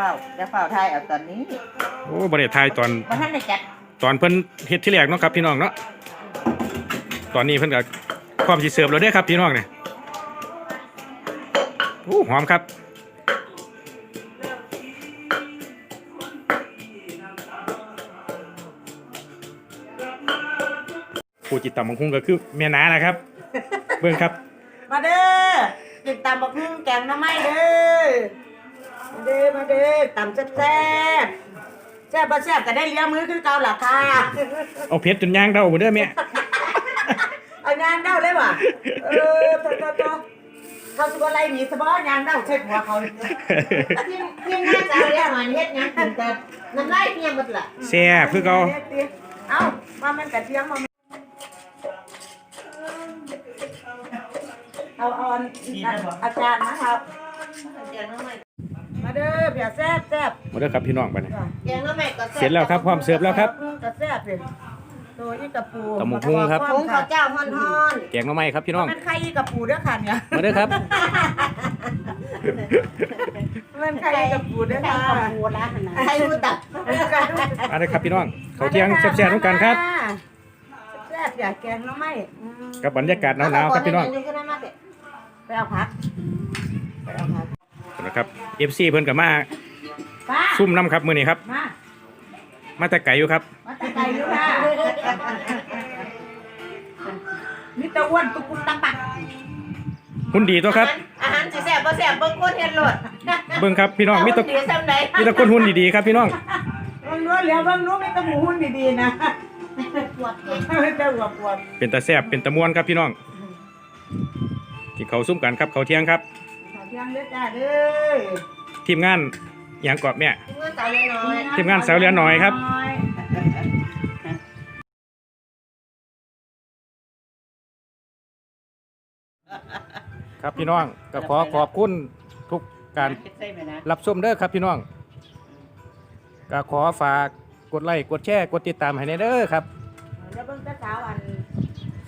ฝ้าจะเฝ้าทายเอาตอนนี้โอ้บริทายตอนมาท่านได้จัดตอนเพิ่นเฮ็ดที่แรกเนาะครับพี่น้องเนาะ ตอนนี้เพิ่นก็ความสิเสิร์ฟแล้วเด้อครับพี่น้องเนี่ยโอ้หอมครับ ผู้จิตต่ำมังคุงก็คือแม่นานะครับ เบิ่งครับ มาเด้อกินตำบักหุ่งแกงหน้ำไม้เด้อมา เด้อมาเด้อตำแซ่บแซ่บแซ่บบ่แซ่บก็ได้เลี้ยงมือคือเก่าล่ะค่ะเอาเพชรจนย่างเด้าบ่เด้อแม่เอายางเด้าเลยว่ะเออโตโตโตเขาสิบ่ไล่หนีสบอยางเด้าใช่หัวเขาทีมทีมงานจะเอาเรียกมาเฮ็ดหยังกินแต่น้ำลายเพียงหมดละแซ่บคือเก่าเอ้ามามันกระเทียมมาเอาเอาอันอาจารย์นะครับแกงน้ำใหม่ มาเด้อเพียแซ่บแซ่บมาเด้อครับพี่น้องบัดนี้แกงน้ำใหม่ก็เสร็จแล้วครับพร้อมเสิร์ฟแล้วครับกระแซ่บเลยตัวอีกระปูตำบักหุ่งครับ ผงข้าวเจ้าฮ้อนแกงหน่อไม้ครับพี่น้อง มันไข่อีกระปูด้วยค่ะเนี่ยมาเด้อครับ มันไข่อีกระปูด้วยๆแกค่ะงกับปูละนะใครรู้ตักมาเด้อครับพี่น้องเขาวเที่ยงแซ่บๆทุกกันครับ แซ่บอย่าแกงน้องไม่อืมกับบรรยากาศหนาวๆครับพี่น้อง ไปเอาผักไปเอาผัก นะครับ FC เพิ่นก็มาป้าซุ่มน้ำครับมื้อนี้ครับ มามาแต่ไก่อยู่ครับ มาตะไคร้อยู่ค่ะมีแตะอ้วนตุกตุกตักตักหุ่นดีตัวครับ อาหารสิแซ่บบ่แซ่บเบิ่งคนเฮ็ดโลดเบิ่งครับพี่น้องมีแตะดีซ้ำใดมีแตะคนหุ่นดีๆครับพี่น้องบางนู้นเหลือบางนู้นมีแตะหมูหุ่นดีๆนะปวดเก่งไม่แต่หัวปวดเป็นตาแซ่บเป็นตะมวนครับพี่น้องกินข้าวซุ่มกันครับข้าวเที่ยงครับขอ เที่ยงเด้อจ้าเด้อทีมงานหยังกอบแม่เมื่อสาวเล็กน้อยทีมงานสาวเรือน้อยครับ ครับพี่น้องก็ขอขอบคุณทุกการรับชมเด้อครับพี่น้องก็ขอฝากกดไลค์กดแชร์กดติดตามให้ในเด้อครับ แล้วเบิ่งแตะสาวอัน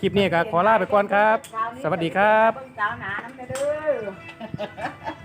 คลิปนี้ก็ขอลาไปก่อนครับ สวัสดีครับเบิ่งสาวหนาน้ำเด้อ